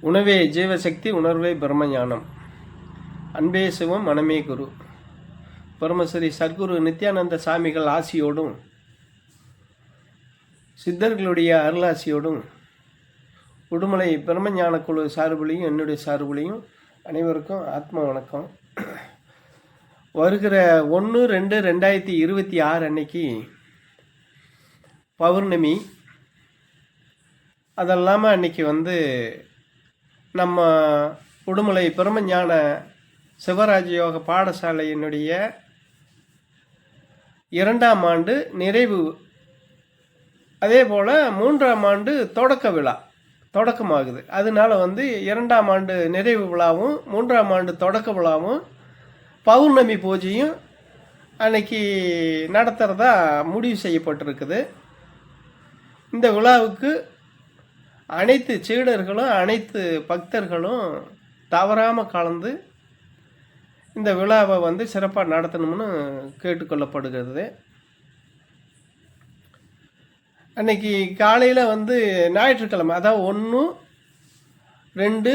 உணவே ஜீவசக்தி உணர்வே பிரம்மஞானம். அன்பே சிவம் மனமே குரு. பரமஸ்ரீ சத்குரு நித்யானந்த சாமிகள் ஆசியோடும் சித்தர்களுடைய அருளாசியோடும் உடுமலை பிரம்மஞான குழு சார்புலையும் என்னுடைய சார்புலையும் அனைவருக்கும் ஆத்ம வணக்கம். வருகிற ஒன்று ரெண்டு ரெண்டாயிரத்தி இருபத்தி ஆறு அன்னைக்கு பௌர்ணமி. அதெல்லாமல் அன்னைக்கு வந்து நம்ம உடுமலை பிரம்மஞான சிவராஜ யோக பாடசாலையினுடைய இரண்டாம் ஆண்டு நிறைவு. அதே போல் மூன்றாம் ஆண்டு தொடக்க விழா தொடக்கமாகுது. அதனால வந்து இரண்டாம் ஆண்டு நிறைவு விழாவும் மூன்றாம் ஆண்டு தொடக்க விழாவும் பௌர்ணமி பூஜையும் அன்னைக்கு நடத்துகிறதா முடிவு செய்யப்பட்டிருக்குது. இந்த விழாவுக்கு அனைத்து சீடர்களும் அனைத்து பக்தர்களும் தவறாமல் கலந்து இந்த விழாவை வந்து சிறப்பாக நடத்தணும்னு கேட்டுக்கொள்ளப்படுகிறது. அன்னைக்கு காலையில் வந்து ஞாயிற்றுக்கிழமை அதாவது ஒன்று ரெண்டு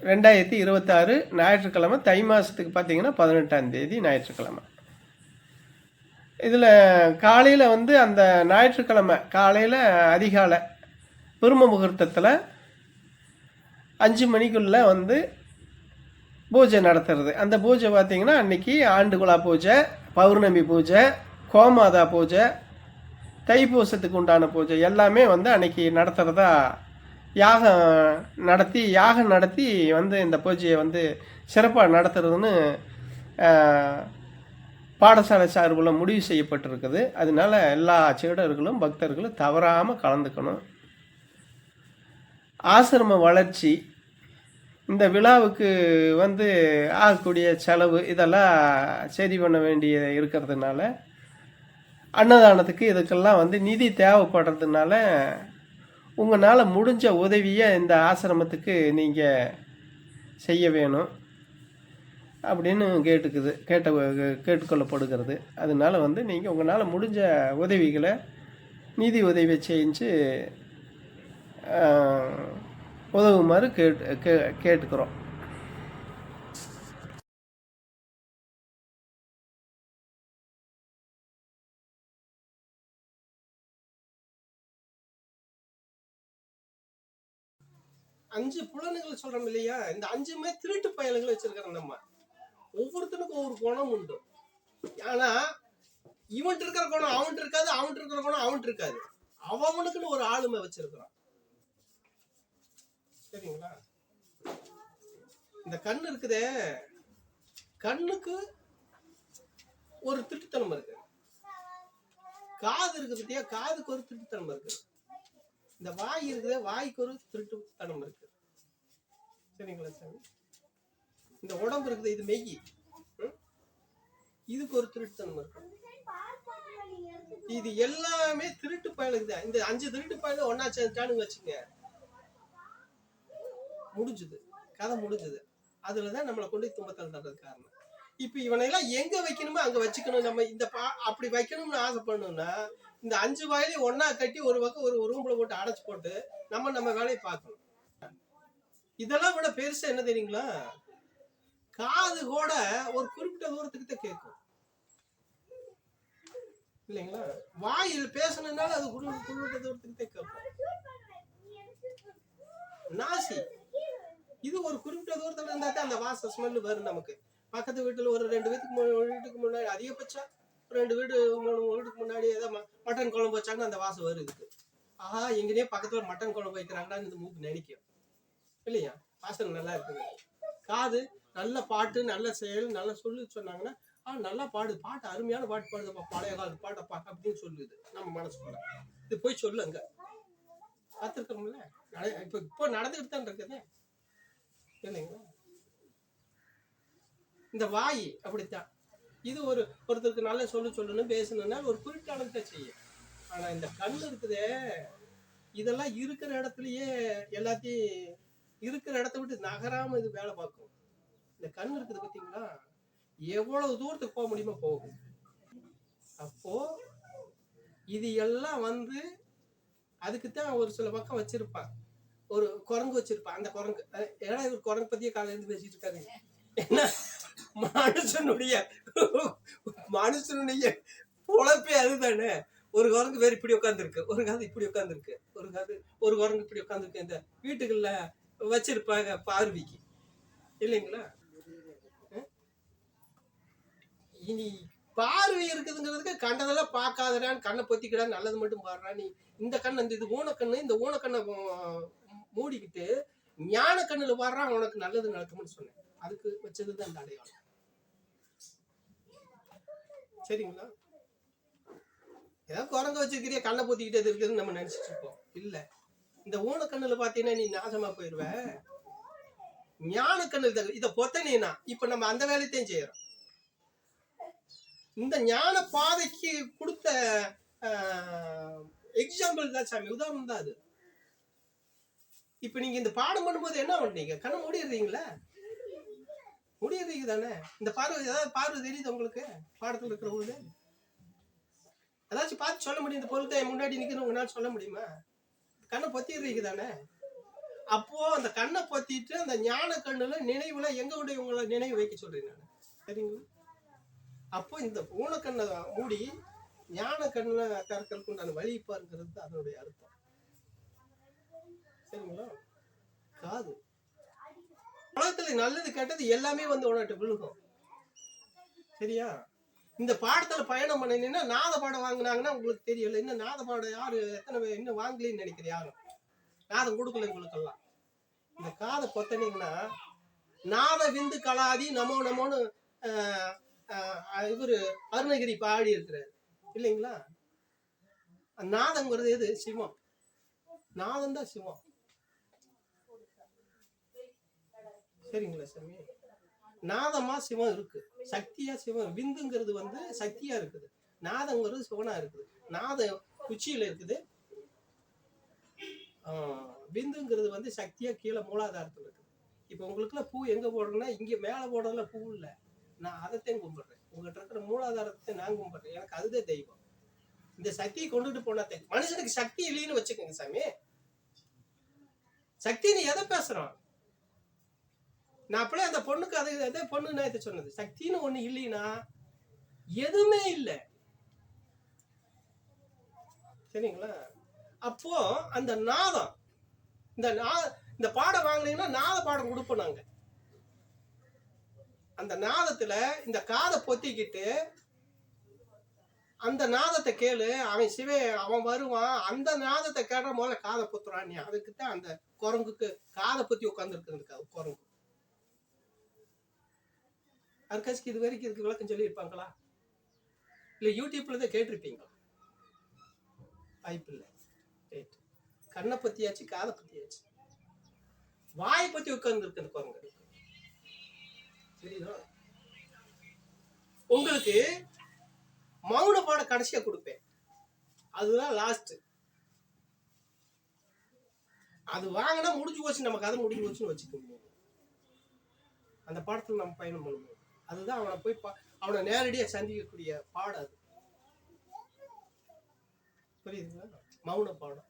ரெண்டாயிரத்தி இருபத்தாறு ஞாயிற்றுக்கிழமை தை மாதத்துக்கு பார்த்தீங்கன்னா பதினெட்டாம் தேதி ஞாயிற்றுக்கிழமை. இதில் காலையில் வந்து அந்த ஞாயிற்றுக்கிழமை காலையில் அதிகாலை பிரம்ம முகூர்த்தத்தில் அஞ்சு மணிக்குள்ளே வந்து பூஜை நடத்துறது. அந்த பூஜை பார்த்திங்கன்னா அன்றைக்கி ஆண்டுகுழா பூஜை பௌர்ணமி பூஜை கோமாதா பூஜை தைப்பூசத்துக்கு உண்டான பூஜை எல்லாமே வந்து அன்றைக்கி நடத்துகிறதா யாகம் நடத்தி யாகம் நடத்தி வந்து இந்த பூஜையை வந்து சிறப்பாக நடத்துறதுன்னு பாடசாலை சார்பில் முடிவு செய்யப்பட்டிருக்குது. அதனால எல்லா சீடர்களும் பக்தர்களும் தவறாமல் கலந்துக்கணும். ஆசிரம வளர்ச்சி இந்த விழாவுக்கு வந்து ஆகக்கூடிய செலவு இதெல்லாம் சரி பண்ண வேண்டிய இருக்கிறதுனால அன்னதானத்துக்கு இதுக்கெல்லாம் வந்து நிதி தேவைப்படுறதுனால உங்களால் முடிஞ்ச உதவியை இந்த ஆசிரமத்துக்கு நீங்கள் செய்ய வேணும் அப்படின்னு கேட்டுக்குது கேட்ட கேட்டுக்கொள்ளப்படுகிறது. அதனால வந்து நீங்கள் உங்களால் முடிஞ்ச உதவிகளை நிதி உதவியை செஞ்சு உதவுமாறு கேட்டு கே கேட்டுக்கிறோம். அஞ்சு புலனுகள் சொல்றோம் இல்லையா? இந்த அஞ்சுமே திருட்டு பயல்கள் வச்சிருக்கிறோம் நம்ம. ஒவ்வொருத்தனுக்கும் ஒவ்வொரு குணம் உண்டு. ஆனா இவன்ட்டு இருக்கிற குணம் அவன்ட்டு இருக்காது அவன்ட்டு இருக்கிற குணம் அவன்ட்டு இருக்காது. அவனுக்குன்னு ஒரு ஆளுமை வச்சிருக்கிறான் சரிங்களா இந்த கண் இருக்குதே கண்ணுக்கு ஒரு திருட்டுத்தனம் இருக்கு. காது இருக்குது பத்தியா? காதுக்கு ஒரு திருட்டுத்தனம் இருக்கு. இந்த வாய் இருக்குதே வாய்க்கு ஒரு திருட்டுத்தனம் இருக்கு. சரிங்களா சாமி? இந்த உடம்பு இருக்குது இது மெய். இதுக்கு ஒரு திருட்டுத்தனம் இருக்கு. இது எல்லாமே திருட்டு பயலுக்கு தான். இந்த அஞ்சு திருட்டு பயலு ஒன்னா சேர்ந்துட்டானுங்க வச்சுங்க முடிஞ்சுது. கதை முடிஞ்சுது. அதுலதான் நம்மளை கொண்டு துன்பத்தில் தர்றது காரணம். இப்போ இவனையெல்லாம் எங்க வைக்கணுமோ அங்க வச்சுக்கணும். நம்ம இந்த பா அப்படி வைக்கணும்னு ஆசைப்படணும்னா இந்த அஞ்சு வயலையும் ஒன்றா கட்டி ஒரு பக்கம் ஒரு ரூம்ல போட்டு அடைச்சு போட்டு நம்ம நம்ம வேலையை பார்க்கணும். இதெல்லாம் விட பெருசா என்ன தெரியுங்களா? காது கூட ஒரு குறிப்பிட்ட தூரத்துக்கு தான் கேட்கும். இல்லைங்களா? வாயில் பேசணும்னால அது குறிப்பிட்ட தூரத்துக்கு தான் கேட்கும். நாசி. இது ஒரு குறிப்பிட்ட தூரத்துல இருந்தா தான் அந்த வாச ஸ்மெல் வரும் நமக்கு. பக்கத்து வீட்டுல ஒரு ரெண்டு வீட்டுக்கு வீட்டுக்கு முன்னாடி அதிகபட்சம் ரெண்டு வீடு மூணு வீட்டுக்கு முன்னாடி ஏதோ மட்டன் குழம்பு வச்சாங்கன்னா அந்த வாசம் வருது. இதுக்கு ஆஹா எங்கேயே பக்கத்துல மட்டன் குழம்பு வைக்கிறாங்கன்னு இந்த மூக்கு நினைக்கும் இல்லையா? வாசனை நல்லா இருக்குது. காது நல்ல பாட்டு நல்ல செயல் நல்ல சொல்லி சொன்னாங்கன்னா ஆ நல்லா பாடு. பாட்டு அருமையான பாட்டு பாடுதுப்பா பழைய காலத்து பாட்டப்பா அப்படின்னு சொல்லுது நம்ம மனசுக்குள்ள. இது போய் சொல்லுங்க பார்த்துருக்கோம்ல இப்போ இப்போ நடந்துக்கிட்டு தான் இருக்குது. இல்லைங்களா? இந்த வாய் அப்படித்தான். இது ஒரு ஒருத்தருக்கு நல்ல சொல்லு சொல்லணும் பேசணும்னா ஒரு குறிப்பிட்ட அளவுக்கு செய்யும். ஆனா இந்த கண் இருக்குதே இதெல்லாம் இருக்கிற இடத்துலயே எல்லாத்தையும் இருக்கிற இடத்த விட்டு நகராம இது வேலை பார்க்கும். இந்த கண் இருக்குது பார்த்தீங்களா எவ்வளவு தூரத்துக்கு போக முடியுமோ போகும். அப்போ இது எல்லாம் வந்து அதுக்கு தான் ஒரு சில பக்கம் வச்சிருப்பான் ஒரு குரங்கு வச்சிருப்பான் அந்த குரங்கு. ஏன்னா இவர் குரங்கு பத்தியே காலையிலேருந்து பேசிட்டு இருக்காரு என்ன? மனுஷனுடைய மனுஷனுடைய பொழப்பே அதுதானே. ஒரு குரங்கு வேற இப்படி உட்காந்துருக்கு ஒரு காது இப்படி உட்காந்துருக்கு ஒரு காது ஒரு குரங்கு இப்படி உட்காந்துருக்கு இந்த வீட்டுக்குள்ள வச்சிருப்பாங்க பார்வைக்கு. இல்லைங்களா? இனி பார்வை இருக்குதுங்கிறதுக்கு கண்டதெல்லாம் பார்க்காதடான்னு கண்ணை பொத்திக்கிடா நல்லது மட்டும் பாடுறா. நீ இந்த கண்ணு இந்த இது ஊனக்கண்ணு இந்த ஊனக்கண்ணை மூடிக்கிட்டு ஞான கண்ணுல வர்றான் உனக்கு நல்லது நடக்கும்னு சொன்னேன். அதுக்கு வச்சதுதான் இந்த அடையாளம். சரிங்களா? ஏதாவது குரங்க வச்சிருக்கிறிய கண்ணை பொத்திக்கிட்டே இருக்குதுன்னு நம்ம நினைச்சிட்டு இருப்போம். இல்ல. இந்த ஊனக்கண்ணுல பாத்தீங்கன்னா நீ நாசமா போயிருவ. ஞான கண்ணு இதை பொத்தனீனா? இப்ப நம்ம அந்த வேலையத்தையும் செய்யறோம். இந்த ஞான பாதைக்கு கொடுத்த எக்ஸாம்பிள் தான் சாமி. உதாரணம் தான் அது. இப்ப நீங்க இந்த பாடம் பண்ணும்போது என்ன பண்ணீங்க? கண்ணை மூடிடுறீங்களா? முடியறீங்க தானே? இந்த பார்வை ஏதாவது பார்வை தெரியுது உங்களுக்கு? பாடத்துல இருக்கிறவங்களுக்கு ஏதாச்சும் பார்த்து சொல்ல முடியும். இந்த பொருளை என் முன்னாடி நிற்கிற உங்களால சொல்ல முடியுமா? கண்ணை பொத்திடுறீங்க தானே? அப்போ அந்த கண்ணை பொத்திட்டு அந்த ஞான கண்ணுல நினைவுல எங்க உடைய உங்களை நினைவு வைக்க சொல்றேன் நான்? சரிங்களா அப்போ இந்த ஊனக்கண்ணை மூடி ஞான கண்ணுல திறக்கிறதுக்கு உண்டான வழி பாருங்கிறது அதனுடைய அர்த்தம். சரிங்களா காது. உலகத்துல நல்லது கெட்டது எல்லாமே வந்து உனக்கிட்ட விழுகும். சரியா? இந்த பாடத்துல பயணம் பண்ணினீங்கன்னா நாத பாடம் வாங்குனாங்கன்னா உங்களுக்கு தெரியல. இன்னும் நாத பாடம் யாரு எத்தனை இன்னும் வாங்கலன்னு நினைக்கிற யாரும்? நாதம் கொடுக்கல உங்களுக்கெல்லாம். இந்த காதை பொத்தனீங்கன்னா நாத விந்து கலாதி நமோ நமோன்னு ஆஹ், இவரு அருணகிரி பாடி இருக்கிறார். இல்லைங்களா? நாதங்கிறது எது? சிவம். நாதம் தான் சிவம். சரிங்களா சாமி? நாதமா சிவம் இருக்கு. சக்தியா சிவம் விந்துங்கிறது வந்து சக்தியா இருக்குது. நாதங்கிறது சிவனா இருக்குது. நாதம் உச்சியில இருக்குது. விந்துங்கிறது வந்து சக்தியா கீழே மூலாதாரத்துல இருக்குது. இப்போ உங்களுக்குலாம் பூ எங்க போடுறேன்னா இங்க மேல போடுறதுல பூ இல்லை. நான் அதைத்தையும் கும்பிடுறேன். உங்ககிட்ட இருக்கிற மூலாதாரத்தை நான் கும்பிடுறேன். எனக்கு அதுதான் தெய்வம். இந்த சக்தியை கொண்டுட்டு போனா மனுஷனுக்கு சக்தி இல்லைன்னு வச்சுக்கோங்க சாமி. சக்தி நீ எதை பேசுறான்? நான் அப்படியே அந்த பொண்ணுக்கு அது அதே பொண்ணு நேத்து சொன்னது. சக்தின்னு ஒண்ணு இல்லைன்னா எதுவுமே இல்லை. சரிங்களா? அப்போ அந்த நாதம் இந்த நா இந்த பாடம் வாங்கினீங்கன்னா நாத பாடம் கொடுப்போம் நாங்க. அந்த நாதத்துல இந்த காதை பொத்திக்கிட்டு அந்த நாதத்தை கேளு அவன் சிவே அவன் வருவான் அந்த நாதத்தை கேட்ட முதல்ல காதை பொத்துறான் நீ. அதுக்கு தான் அந்த குரங்குக்கு காதை பொத்தி உட்காந்துருக்கு குரங்கு. அர்காஸ்க்கு இது வரைக்கும் இதுக்கு விளக்கம் சொல்லியிருப்பாங்களா? இல்லை யூடியூப்ல தான் கேட்டிருப்பீங்களா? வாய்ப்பு இல்லை. ரைட் கண்ணை பற்றியாச்சு காதை பற்றியாச்சு வாயை பத்தி உட்கார்ந்துருக்கு அந்த குரங்கு சரிதா உங்களுக்கு மௌன பாடம் கடைசியா கொடுப்பேன். அதுதான் லாஸ்ட் அது வாங்கினா முடிஞ்சு போச்சு நம்ம கதை முடிஞ்சு போச்சுன்னு வச்சுக்கோங்க. அந்த பாடத்தில் நம்ம பயணம் பண்ணுவோம். அதுதான் அவனை போய் பா- அவனை நேரடியாக சந்திக்கக்கூடிய பாடம் அது. புரியுதுங்களா? மௌன பாடம்.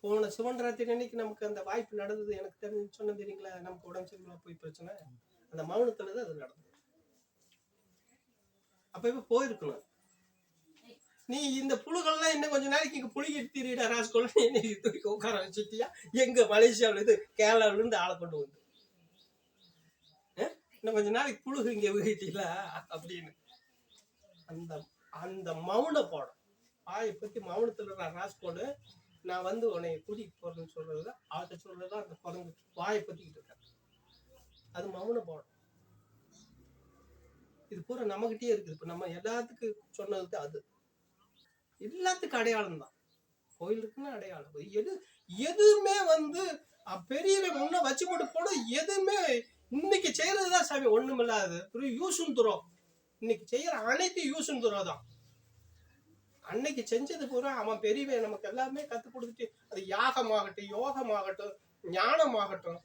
போன சுதந்திரத்தின் அன்னைக்கு நமக்கு அந்த வாய்ப்பு நடந்தது. எனக்கு தெரிஞ்சு சொன்ன தெரியுங்களா? நமக்கு உடம்பு சரியில்லாம போய் பிரச்சனை. அந்த மௌனத்துல தான் அது நடந்தது. அப்ப இப்ப போயிருக்கணும். நீ இந்த புழுகள்லாம் இன்னும் கொஞ்ச நாளைக்கு இங்க புழுகிட்டு திரியிடா ராஸ்கோல். தூக்கி உட்கார வச்சுட்டியா? எங்க மலேசியாவில இருந்து கேரளாவில இருந்து ஆளை கொண்டு வந்து இன்னும் கொஞ்ச நாளைக்கு புழுகு இங்கே வீட்டில அப்படின்னு. அந்த அந்த மௌன பாடம். வாயை மௌனத்தில் நான் இருக்கிற ராஸ்கோடு நான் வந்து உன்னை கூட்டிகிட்டு போகிறேன்னு சொல்கிறது தான் அவர்கிட்ட சொல்றது அந்த குரங்கு வாயை பற்றிக்கிட்டு இருக்கேன் அது மௌன பாடம். இது பூரா நம்மகிட்டயே இருக்குது. இப்போ நம்ம எல்லாத்துக்கும் சொன்னது அது. எல்லாத்துக்கும் அடையாளம் தான். கோயில் இருக்குன்னா அடையாளம். எது எதுவுமே வந்து அஹ், முன்ன வச்சு போட்டு போட எதுவுமே இன்னைக்கு செய்யறதுதான் சாமி ஒண்ணுமில்லாது. யூசும் துறோம் இன்னைக்கு செய்யற அனைத்து யூசும் துறோ தான் அன்னைக்கு செஞ்சது பூரா அவன் பெரியவன் நமக்கு எல்லாமே கத்து கொடுத்துட்டு அது யாகமாகட்டும் யோகமாகட்டும் ஞானமாகட்டும்.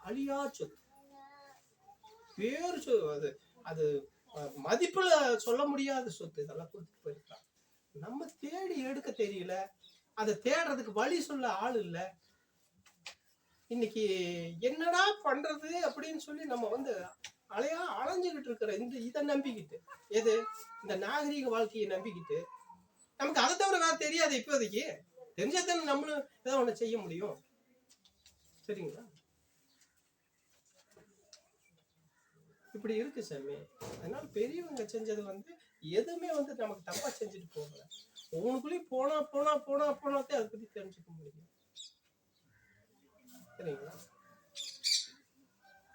அழியா சொத்து பேர் சொ அது அது மதிப்புல சொல்ல முடியாத சொத்து இதெல்லாம் கொடுத்துட்டு போயிருக்கான். நம்ம தேடி எடுக்க தெரியல. அதை தேடுறதுக்கு வழி சொல்ல ஆள் இல்லை. இன்னைக்கு என்னடா பண்றது அப்படின்னு சொல்லி நம்ம வந்து அலையா அலைஞ்சுக்கிட்டு இருக்கிற இந்த இதை நம்பிக்கிட்டு. எது? இந்த நாகரீக வாழ்க்கையை நம்பிக்கிட்டு. நமக்கு அதை தவிர வேற தெரியாது இப்போதைக்கு. தெரிஞ்சா தானே நம்மளும் ஏதோ ஒன்று செய்ய முடியும். சரிங்களா? இப்படி இருக்கு சாமி. அதனால பெரியவங்க செஞ்சது வந்து எதுவுமே வந்து நமக்கு தப்பா செஞ்சுட்டு போகல. உனக்குள்ளேயும் போனா போனா போனா போனாத்தே அதை பத்தி தெரிஞ்சுக்க முடியும். சரிங்களா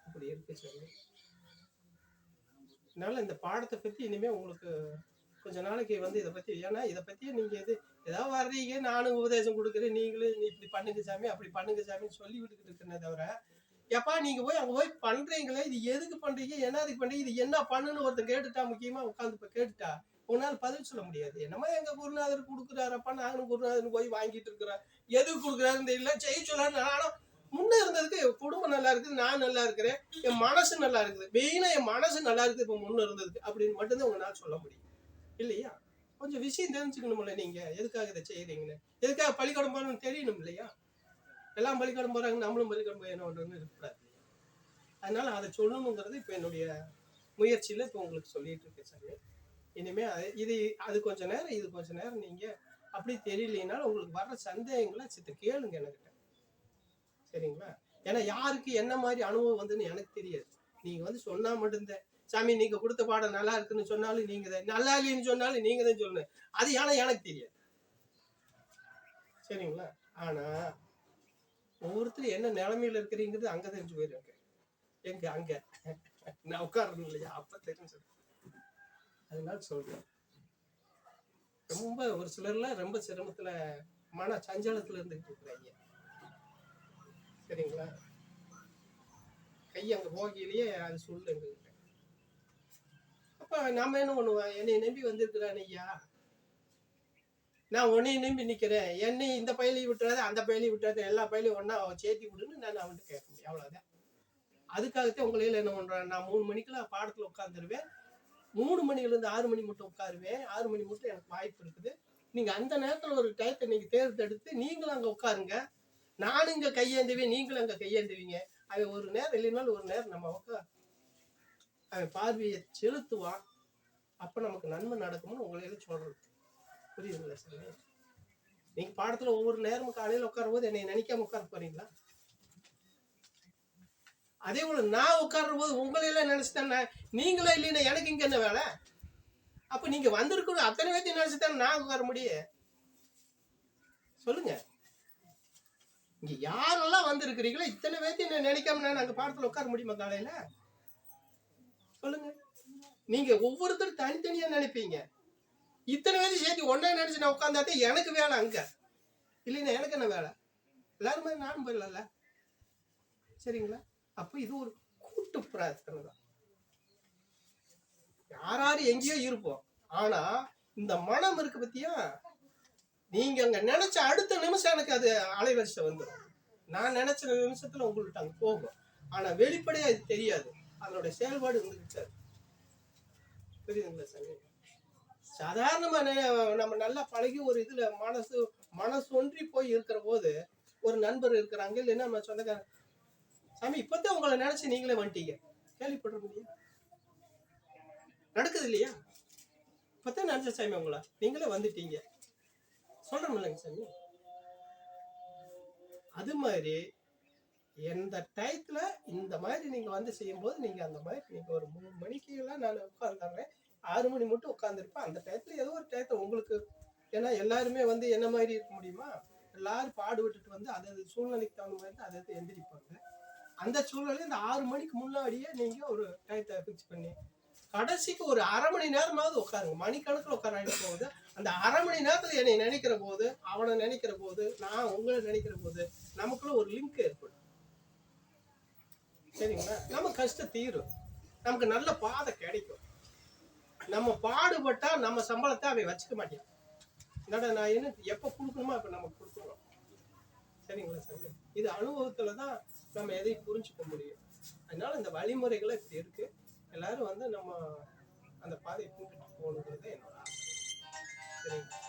அப்படி இருக்கு சாமி. அதனால இந்த பாடத்தை பத்தி இனிமே உங்களுக்கு கொஞ்ச நாளைக்கு வந்து இதை பத்தி ஏன்னா இதை பத்தி நீங்க எது ஏதாவது வர்றீங்க நானும் உபதேசம் கொடுக்குறேன் நீங்களும் நீ இப்படி பண்ணுங்க சாமி அப்படி பண்ணுங்க சாமின்னு சொல்லி விட்டுக்கிட்டு இருக்கேனே தவிர எப்பா நீங்க போய் அங்க போய் பண்றீங்களே இது எதுக்கு பண்றீங்க என்ன அதுக்கு பண்றீங்க இது என்ன பண்ணுன்னு ஒருத்தன் கேட்டுட்டா முக்கியமா உட்காந்து இப்ப கேட்டுட்டா உன்னால பதில் சொல்ல முடியாது. என்னமோ எங்க குருநாதர் கொடுக்குறாரப்பா நானும் குருநாதர் போய் வாங்கிட்டு இருக்கிறோம் எதுக்கு கொடுக்குறாருன்னு தெரியல செய்ய நானும் முன்ன இருந்ததுக்கு என் குடும்பம் நல்லா இருக்குது நான் நல்லா இருக்கிறேன் என் மனசு நல்லா இருக்குது. மெயினா என் மனசு நல்லா இருக்குது இப்போ முன்ன இருந்ததுக்கு அப்படின்னு மட்டும்தான் உங்களால் சொல்ல முடியும். இல்லையா? கொஞ்சம் விஷயம் தெரிஞ்சுக்கணும்ல நீங்க. எதுக்காக இதை செய்யறீங்கன்னு? எதுக்காக பள்ளிக்கூடம் போகணும்னு தெரியணும் இல்லையா? எல்லாம் பள்ளிக்கூடம் போறாங்க நம்மளும் பள்ளிக்கூடம் போய் என்ன பண்றோம்னு இருக்கக்கூடாது அதனால அதை சொல்லணுங்கிறது இப்போ என்னுடைய முயற்சியில இப்போ உங்களுக்கு சொல்லிட்டு இருக்கேன் சார். இனிமே அது இது அது கொஞ்ச நேரம் இது கொஞ்ச நேரம் நீங்க அப்படி தெரியலனாலும் உங்களுக்கு வர்ற சந்தேகங்களை சித்த கேளுங்க என்கிட்ட சரிங்களா? ஏன்னா யாருக்கு என்ன மாதிரி அனுபவம் வந்துன்னு எனக்கு தெரியாது. நீங்க வந்து சொன்னா மட்டும்தான். சாமி நீங்க கொடுத்த பாடம் நல்லா இருக்குன்னு சொன்னாலும் நீங்க தான். நல்லா இல்லைன்னு சொன்னாலும் நீங்க தான் சொல்லணும். அது ஏன்னா எனக்கு தெரியாது. சரிங்களா? ஆனா ஒவ்வொருத்தரும் என்ன நிலைமையில இருக்கிறீங்கிறது அங்க தெரிஞ்சு போயிருங்க எங்க அங்க. நான் உட்காரணும் இல்லையா? அப்ப தெரிஞ்சு அதனால சொல்றேன். ரொம்ப ஒரு சிலர்லாம் ரொம்ப சிரமத்துல மன சஞ்சலத்துல இருந்துகிட்டு இருக்கிறாங்க. சரிங்களா? கை அங்கே போகையிலேயே அது சொல்லு எங்ககிட்ட அப்ப நாம் என்ன பண்ணுவோம்? என்னை நம்பி வந்திருக்கிறான் ஐயா. நான் உன்னையும் நம்பி நிக்கிறேன். என்னை இந்த பயிலையும் விட்டுறாத அந்த பயிலையும் விட்டுறாத எல்லா பயிலையும் ஒண்ணா சேர்த்தி விடுன்னு நான் அவன்கிட்ட கேட்க முடியும். அவ்வளவுதான். அதுக்காகத்தான் உங்களையில என்ன பண்றேன்? நான் மூணு மணிக்கெல்லாம் பாடத்துல உட்காந்துருவேன் மூணு மணில இருந்து ஆறு மணி மட்டும் உட்காருவேன். ஆறு மணி மட்டும் எனக்கு வாய்ப்பு இருக்குது. நீங்க அந்த நேரத்துல ஒரு டயத்தை நீங்க தேர்ந்தெடுத்து நீங்களும் அங்க உட்காருங்க. நானும் இங்க கையேந்துவேன் நீங்களும் அங்க கையேந்துவீங்க. அவன் ஒரு நேரம் இல்லைனாலும் ஒரு நேரம் நம்ம உட்கா அவன் பார்வையை செலுத்துவான் அப்ப நமக்கு நன்மை நடக்கும்னு உங்களையில சொல்றது. புரியுதுங்களா சார் நீங்க பாடத்துல ஒவ்வொரு நேரமும் காலையில உட்காரும் போது என்னை நினைக்காம உட்கார போறீங்களா? அதே போல நான் உட்கார்ற போது உங்களையெல்லாம் நினைச்சுட்டேன் நீங்களே இல்லைன்னா எனக்கு இங்க என்ன வேலை? அப்ப நீங்க வந்திருக்கணும் அத்தனை பேர்த்தையும் நினைச்சுட்டேன் நான் உட்கார முடியும்? சொல்லுங்க. இங்க யாரெல்லாம் வந்திருக்கிறீங்களோ இத்தனை பேர்த்தையும் என்ன நினைக்காம நான் அங்க பாடத்துல உட்கார முடியுமா காலையில? சொல்லுங்க. நீங்க ஒவ்வொருத்தரும் தனித்தனியா நினைப்பீங்க. இத்தனை பேரும் சேர்த்து ஒன்னா நினைச்சு நான் உட்காந்தாத்தே எனக்கு வேலை அங்க. இல்லைன்னா எனக்கு என்ன வேலை? எல்லாரும் மாதிரி நானும் போயிடலாம்ல சரிங்களா? அப்போ இது ஒரு கூட்டு பிரார்த்தனை தான். யாராரு எங்கேயோ இருப்போம். ஆனா இந்த மனம் இருக்கு பத்தியா? நீங்க அங்க நினைச்ச அடுத்த நிமிஷம் எனக்கு அது அலைவரிசை வந்துடும். நான் நினைச்ச நிமிஷத்துல உங்கள்கிட்ட அங்க போகும். ஆனா வெளிப்படையா அது தெரியாது. அதனுடைய செயல்பாடு இருந்துகிட்டு இருக்கு. புரியுதுங்களா சார் சாதாரணமா நம்ம நல்லா பழகி ஒரு இதுல மனசு மனசு ஒன்றி போய் இருக்கிற போது ஒரு நண்பர் இருக்கிறாங்க இல்லைன்னா நம்ம சொந்தக்காரங்க சாமி இப்பதான் உங்களை நினைச்சு நீங்களே வந்துட்டீங்க. கேள்விப்படுற முடியும் நடக்குது இல்லையா? இப்பதான் நினைச்ச சாமி உங்களை. நீங்களே வந்துட்டீங்க. சொல்றோம் இல்லைங்க சாமி. அது மாதிரி எந்த டயத்துல இந்த மாதிரி நீங்க வந்து செய்யும்போது நீங்க அந்த மாதிரி நீங்க ஒரு மூணு மணிக்கு எல்லாம் நான் உட்காந்துறேன் ஆறு மணி மட்டும் உட்காந்துருப்பேன் அந்த டயத்துல ஏதோ ஒரு டயத்தை உங்களுக்கு ஏன்னா எல்லாருமே வந்து என்ன மாதிரி இருக்க முடியுமா? எல்லாரும் பாடுபட்டுட்டு வந்து அதை சூழ்நிலைக்கு தகுந்த மாதிரி தான் அதை எந்திரிப்பாங்க. அந்த சூழ்நிலையில இந்த ஆறு மணிக்கு முன்னாடியே நீங்க ஒரு டயத்தை ஃபிக்ஸ் பண்ணி கடைசிக்கு ஒரு அரை மணி நேரமாவது உட்காருங்க. மணிக்கணக்கில் உட்காராயிட்டு போகுது. அந்த அரை மணி நேரத்தில் என்னை நினைக்கிற போது அவனை நினைக்கிற போது நான் உங்களை நினைக்கிற போது நமக்குள்ள ஒரு லிங்க் ஏற்படும். சரிங்களா? நம்ம கஷ்டம் தீரும். நமக்கு நல்ல பாதை கிடைக்கும். நம்ம பாடுபட்டா நம்ம சம்பளத்தை அவன் வச்சுக்க மாட்டேன். என்னடா நான் என்ன எப்போ கொடுக்கணுமோ அப்போ நம்ம கொடுக்கணும். சரிங்களா சார் இது அனுபவத்தில் தான் நம்ம எதையும் புரிஞ்சுக்க முடியும். அதனால இந்த வழிமுறைகளை இப்படி இருக்குது எல்லாரும் வந்து நம்ம அந்த பாதையை பின்பற்றி போகணுங்கிறது என்னோட ஆசை. சரிங்களா?